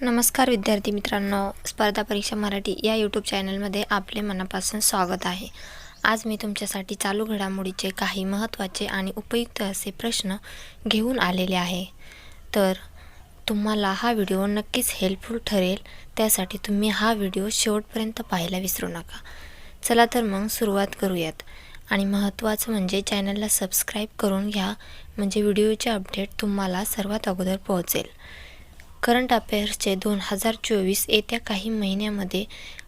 नमस्कार विद्यार्थी मित्रांनो स्पर्धा परीक्षा मराठी या यूट्यूब चॅनलमध्ये आपले मनापासून स्वागत आहे. आज मी तुमच्यासाठी चालू घडामोडीचे काही महत्त्वाचे आणि उपयुक्त असे प्रश्न घेऊन आलेले आहे. तर तुम्हाला हा व्हिडिओ नक्कीच हेल्पफुल ठरेल त्यासाठी तुम्ही हा व्हिडिओ शेवटपर्यंत पाहायला विसरू नका. चला तर मग सुरुवात करूयात. आणि महत्त्वाचं म्हणजे चॅनलला सबस्क्राईब करून घ्या म्हणजे व्हिडिओचे अपडेट तुम्हाला सर्वात अगोदर पोहोचेल. करंट अफेअर्सचे दोन हजार चोवीस येत्या काही महिन्यामध्ये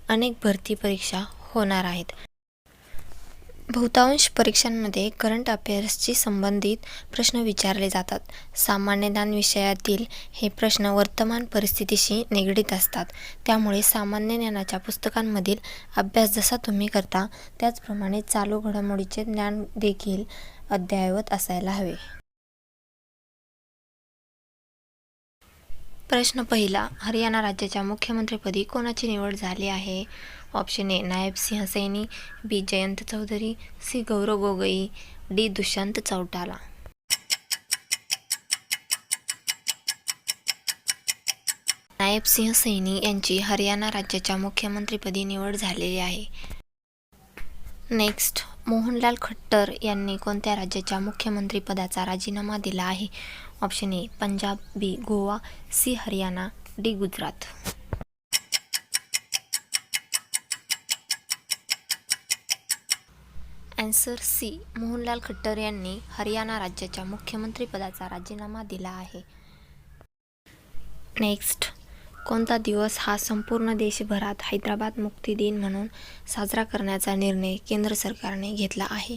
अनेक भरती परीक्षा होणार आहेत. बहुतांश परीक्षांमध्ये करंट अफेअर्सशी संबंधित प्रश्न विचारले जातात. सामान्य ज्ञान विषयातील हे प्रश्न वर्तमान परिस्थितीशी निगडीत असतात. त्यामुळे सामान्य ज्ञानाच्या पुस्तकांमधील अभ्यास जसा तुम्ही करता त्याचप्रमाणे चालू घडामोडीचे ज्ञान देखील अद्ययावत असायला हवे. प्रश्न पहिला हरियाणा राज्याच्या मुख्यमंत्रीपदी कोणाची निवड झाली आहे? Option A Nayab Singh Saini B Jayant Chaudhary C Gaurav Gogoi D Dushyant Chautala. Nayab Singh Saini यांची हरियाणा राज्याच्या मुख्यमंत्रीपदी निवड झालेली आहे. नेक्स्ट मोहनलाल खट्टर यांनी कोणत्या राज्याच्या मुख्यमंत्रीपदाचा राजीनामा दिला आहे? Option A Punjab B Goa C Haryana D Gujarat. Answer C Mohanlal Khattar यांनी हरियाणा राज्याच्या मुख्यमंत्रीपदाचा राजीनामा दिला आहे. नेक्स्ट कोणता दिवस हा संपूर्ण देशभरात हैदराबाद मुक्ती दिन म्हणून साजरा करण्याचा निर्णय केंद्र सरकारने घेतला आहे.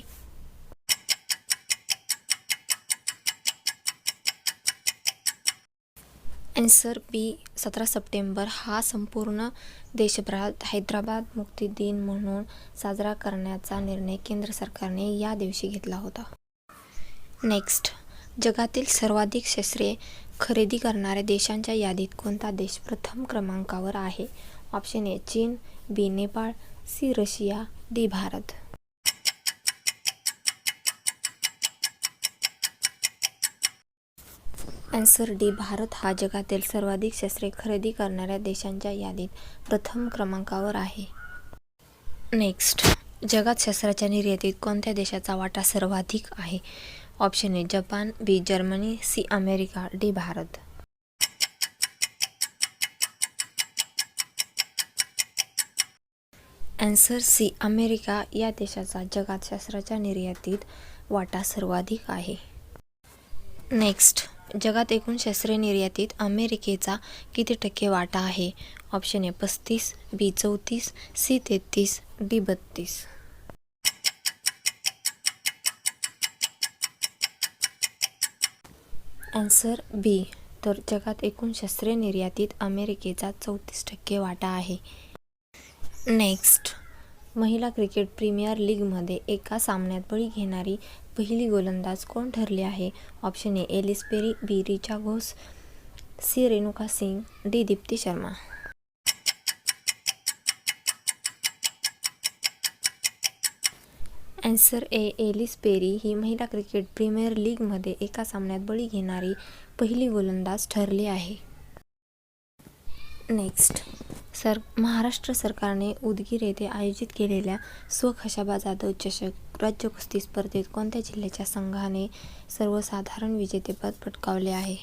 ॲन्सर बी सतरा सप्टेंबर हा संपूर्ण देशभरात हैदराबाद मुक्ती दिन म्हणून साजरा करण्याचा निर्णय केंद्र सरकारने या दिवशी घेतला होता. नेक्स्ट जगातील सर्वाधिक शस्त्रे खरेदी करणाऱ्या देशांच्या यादीत कोणता देश प्रथम क्रमांकावर आहे? Option A China B Nepal C Russia D Bharat. Answer D Bharat हा जगातील सर्वाधिक शस्त्रे खरेदी करणाऱ्या देशांच्या यादीत प्रथम क्रमांकावर आहे. नेक्स्ट जगात शस्त्राच्या निर्यातीत कोणत्या देशाचा वाटा सर्वाधिक आहे? Option A Japan B Germany C America D Bharat answer C America या देशाचा जगात शस्त्राच्या निर्यातीत वाटा सर्वाधिक आहे. नेक्स्ट जगात एकूण शस्त्रे निर्यातीत अमेरिकेचा किती टक्के वाटा आहे? ऑप्शन ए पस्तीस बी चौतीस सी तेहतीस डी बत्तीस. Answer B. तर जगात एकूण शस्त्रे निर्यातीत अमेरिकेचा चौतीस टक्के वाटा आहे. नेक्स्ट. महिला क्रिकेट प्रीमियर लीगमध्ये एका सामन्यात बळी घेणारी पहिली गोलंदाज कोण ठरली आहे? Option A Ellyse Perry B Richa Ghosh C Renuka Singh D Deepti Sharma. Answer A. Ellyse Perry ही महिला क्रिकेट प्रीमियर लीगमध्ये एका सामन्यात बळी घेणारी पहिली गोलंदाज ठरली आहे. नेक्स्ट. सर महाराष्ट्र सरकारने उदगीर येथे आयोजित केलेल्या स्वखशाबा जाधव चषक राज्य कुस्ती स्पर्धेत कोणत्या जिल्ह्याच्या संघाने सर्वसाधारण विजेतेपद पटकावले आहे?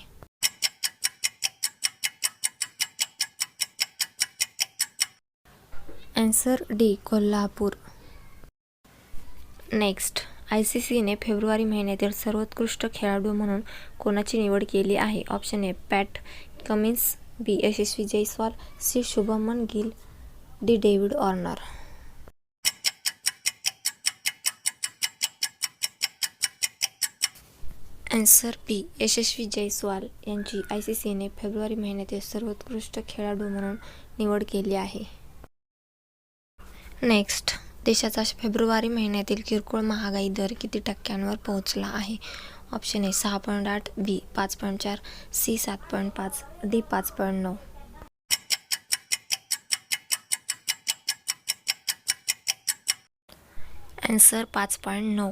Answer D Kolhapur. Next. I C सीने फेब्रुवारी महिन्यातील सर्वोत्कृष्ट खेळाडू म्हणून कोणाची निवड केली आहे? Option A Pat Cummins B Yashasvi Jaiswal C Shubman Gill D David Warner. Answer B Yashasvi Jaiswal यांची आय सी सीने फेब्रुवारी महिन्यातील सर्वोत्कृष्ट खेळाडू म्हणून निवड केली आहे. नेक्स्ट देशाचा फेब्रुवारी महिन्यातील किरकोळ महागाई दर किती टक्क्यांवर पोहोचला आहे? ऑप्शन ए सहा पॉईंट आठ बी पाच पॉईंट चार सी सात पॉईंट पाच डी पाच पॉईंट नऊ. अँसर पाच पॉईंट नऊ.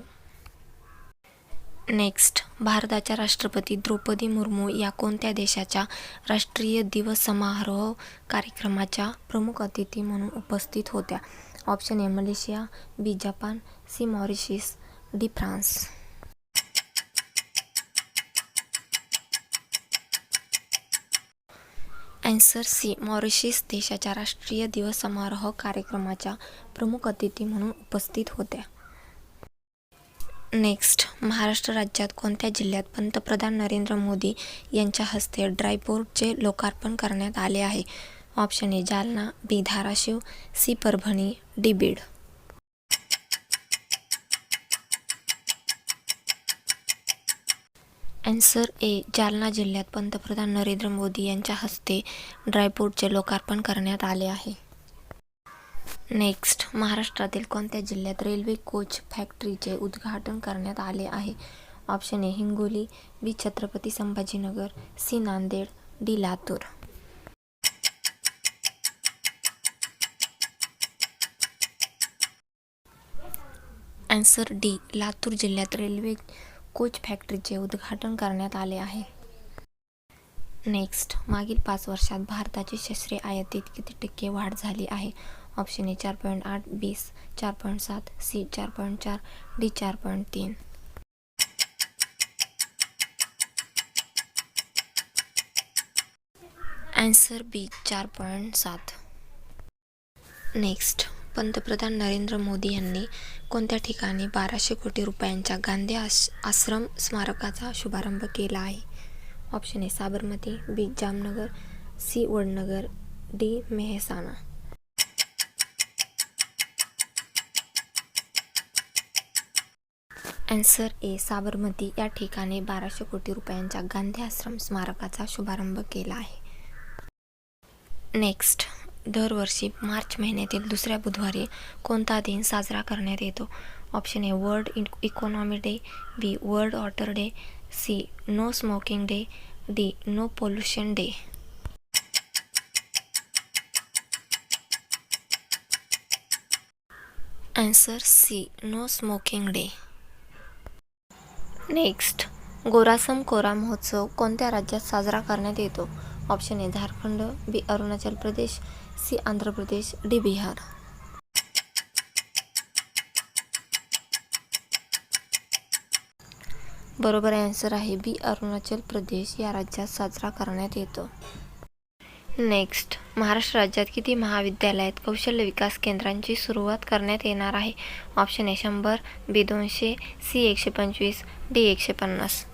नेक्स्ट भारताच्या राष्ट्रपती द्रौपदी मुर्मू या कोणत्या देशाच्या राष्ट्रीय दिवस समारोह कार्यक्रमाच्या प्रमुख अतिथी म्हणून उपस्थित होत्या? Option A Malaysia B Japan C Mauritius D France. Answer C Mauritius देशाच्या राष्ट्रीय दिवस समारोह कार्यक्रमाच्या प्रमुख अतिथी म्हणून उपस्थित होत्या. नेक्स्ट महाराष्ट्र राज्यात कोणत्या जिल्ह्यात पंतप्रधान नरेंद्र मोदी यांच्या हस्ते ड्रायपोर्टचे लोकार्पण करण्यात आले आहे? Option A Jalna B Dharashiv C Parbhani D Beed. Answer A Jalna जिल्ह्यात पंतप्रधान नरेंद्र मोदी यांच्या हस्ते ड्रायपोर्टचे लोकार्पण करण्यात आले आहे. नेक्स्ट महाराष्ट्रातील कोणत्या जिल्ह्यात रेल्वे कोच फॅक्टरीचे उद्घाटन करण्यात आले आहे? Option A Hingoli B Chhatrapati Sambhajinagar C Nanded D Latur. Answer D Latur जिल्ह्यात रेल्वे कोच फॅक्टरीचे उद्घाटन करण्यात आले आहे. नेक्स्ट मागील पाच वर्षात भारताची शस्त्रे आयातीत किती टक्के वाढ झाली आहे. ऑप्शन ए चार पॉईंट आठ बीस चार पॉईंट सात सी चार पॉईंट चार डी चार पॉईंट तीन. ॲन्सर बी चार पॉईंट सात. नेक्स्ट पंतप्रधान नरेंद्र मोदी यांनी कोणत्या ठिकाणी बाराशे कोटी रुपयांच्या गांधी आश आश्रम स्मारकाचा शुभारंभ केला आहे? Option A Sabarmati B Jamnagar C Vadnagar D Mehsana. Answer A Sabarmati. या ठिकाणी बाराशे कोटी रुपयांच्या गांधी आश्रम स्मारकाचा शुभारंभ केला आहे. नेक्स्ट दरवर्षी मार्च महिन्यातील दुसऱ्या बुधवारी कोणता दिन साजरा करण्यात येतो? Option A world economy day B world water day C no smoking day D no pollution day. Answer C no smoking day. Next गोरासम कोरा महोत्सव कोणत्या राज्यात साजरा करण्यात येतो? Option A Jharkhand B Arunachal Pradesh C Andhra Pradesh D Bihar. बरोबर answer आहे बी अरुणाचल प्रदेश. या राज्यात साजरा करण्यात येतो. नेक्स्ट महाराष्ट्र राज्यात किती महाविद्यालयात कौशल्य विकास केंद्रांची सुरुवात करण्यात येणार आहे? ऑप्शन ए शंभर बी दोनशे सी एकशे पंचवीस डी एकशे पन्नास.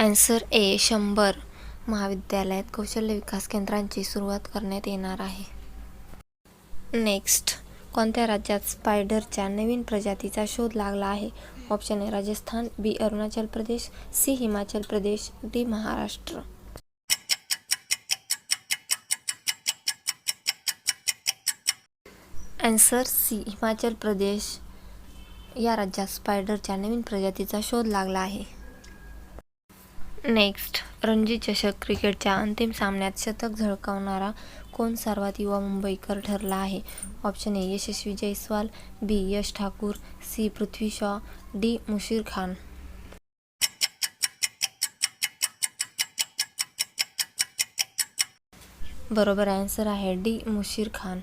ॲन्सर ए शंभर. महाविद्यालयात कौशल्य विकास केंद्रांची सुरुवात करण्यात येणार आहे. नेक्स्ट कोणत्या राज्यात स्पायडरच्या नवीन प्रजातीचा शोध लागला आहे? Option A Rajasthan. B Arunachal Pradesh. C Himachal Pradesh. D Maharashtra. Answer C Himachal Pradesh. या राज्यात स्पायडरच्या नवीन प्रजातीचा शोध लागला आहे. नेक्स्ट रणजी चषक क्रिकेटच्या अंतिम सामन्यात शतक झळकावणारा कोण सर्वात युवा मुंबईकर ठरला आहे? Option A Yashasvi Jaiswal B Yash Thakur C Prithvi Shaw D Musheer Khan. बरोबर आन्सर आहे डी मुशीर खान.